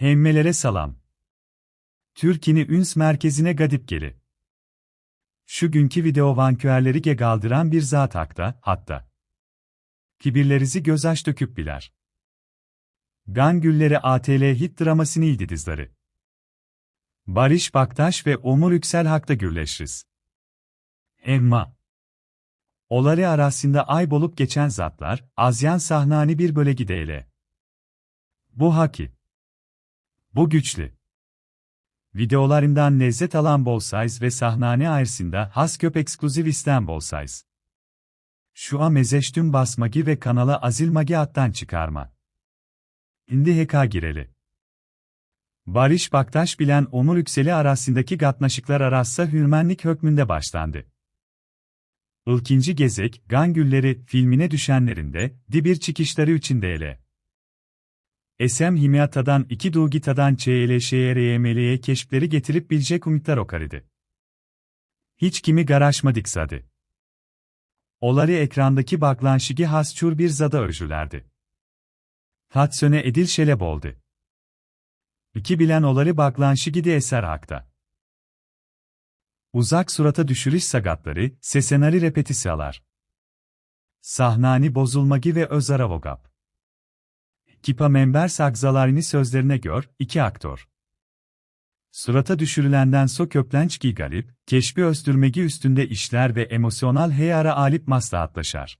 Hemmelere salam. Türkiye'nin üns merkezine gadip geli. Şu günkü video vanküerleri gegaldıran bir zat hakta, hatta. Kibirlerizi göz aç döküp biler. Gan gülleri ATL hit dramasını ildi dizleri. Barış Baktaş ve Umur Yüksel hakta gürleşiriz. Emma. Oları arasında ay bolup geçen zatlar, azyan sahnani bir böyle gideyle. Bu haki. Bu güçlü. Videolarından lezzet alan Bolsize ve sahnane ayrısında Hasköp ekskluziv isten Bolsize. Şu an mezeştüm basmagi ve kanala azil magi attan çıkarma. İndi heka gireli. Barış Baktaş bilen Omur Yükseli arasındaki gatnaşıklar arassa hürmenlik hükmünde başlandı. İlkinci Gezek, Gangülleri filmine düşenlerinde, dibir çıkışları içindeyle. Esem Himyata'dan iki Dugita'dan ÇLŞRYML'ye keşfleri getirip bilecek umutlar okaridi. Hiç kimi garaşmadık sadı. Oları ekrandaki baklanşigi hasçur bir zada örjülerdi. Tatsöne edil şelep oldu. İki bilen oları baklanşigi de eser hakta. Uzak surata düşürüş sagatları, sesenari repetisiyalar. Sahnani bozulmagi ve özara vogap. Kipa member sakzalarını sözlerine gör, iki aktör. Surata düşürülenden so köplençki garip, keşfi östürmegi üstünde işler ve emosyonal heyara alip maslahatlaşar.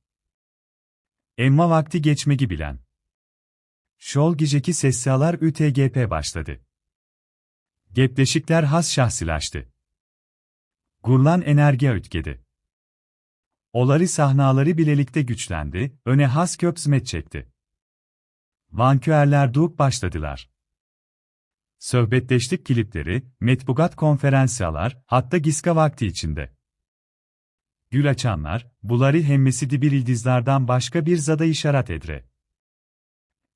Emma vakti geçmegi bilen. Şol giceki sessiyalar ÜTGP başladı. Gepleşikler has şahsilaştı. Gurlan enerji ötkedi. Olari sahnaları bilelikte güçlendi, öne has köpsmet çekti. Vanküerler duğup başladılar. Sohbetleştik klipleri, metbugat konferansiyalar, hatta giska vakti içinde. Gül açanlar, bulari hemmesi bir ildizlardan başka bir zada işaret edre.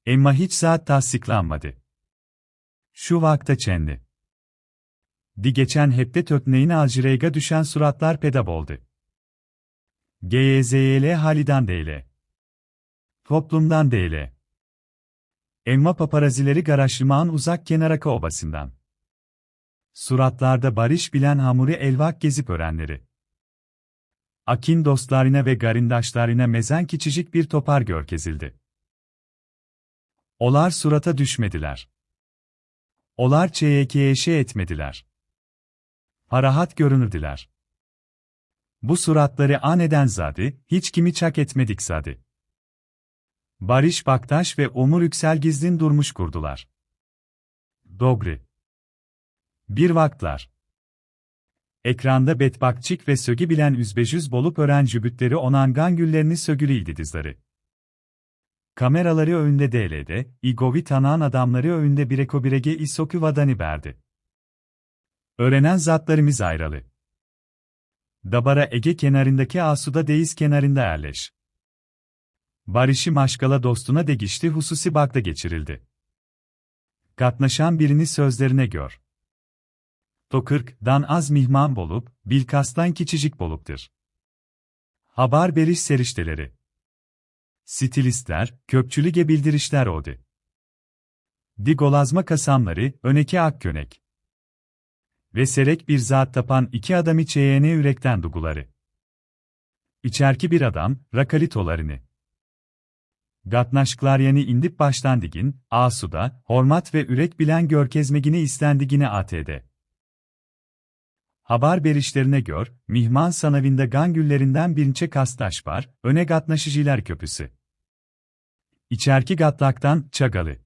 Emma hiç saat tasdiklanmadı. Şu vakta çendi. Di geçen hepte tökneyin alcireyga düşen suratlar pedab oldu. GYZYL halidan değil. Toplumdan değil. Emma paparazileri garaşımağın uzak kenaraka obasından. Suratlarda barış bilen hamuri elvak gezip öğrenleri. Akin dostlarına ve garindaşlarına mezen kiçicik bir topar görkezildi. Olar surata düşmediler. Olar çeyekyeşe etmediler. Parahat görünürdüler. Bu suratları aneden zadi, hiç kimi çak etmedik zadi. Barış Baktaş ve Umur Yüksel gizlin durmuş kurdular. Dogri. Bir vaktlar. Ekranda Betbakçık ve Sögi bilen üzbecüz bolup öğren jübütleri onangan güllerini sögülüydi dizleri. Kameraları önünde DL'de, Igovi tanıan adamları önünde bireko birege isoku vadani berdi. Öğrenen zatlarımız ayrılı. Dabara Ege kenarındaki Asuda Deiz kenarında yerleş. Barış'ı maşkala dostuna degişti hususi bakta geçirildi. Katnaşan birini sözlerine gör. dan az mihman bolup, bilkastan kiçicik boluptur. Haber beriş serişteleri. Stilistler, köpçülüge bildirişler oldu. Digolazma kasamları, öneki ak könek. Ve serek bir zat tapan iki adamı çeyene yürekten duguları. İçerki bir adam, rakalitolarını. Gatnaşklar yani indip baştan digin, asuda, hormat ve ürek bilen görkezmegini istendigine ATD. Haber berişlerine gör, mihman sanavinda gangüllerinden birinçe kastaş var, öne gatnaşıcılar köpüsü. İçerki gatlaktan, çagalı.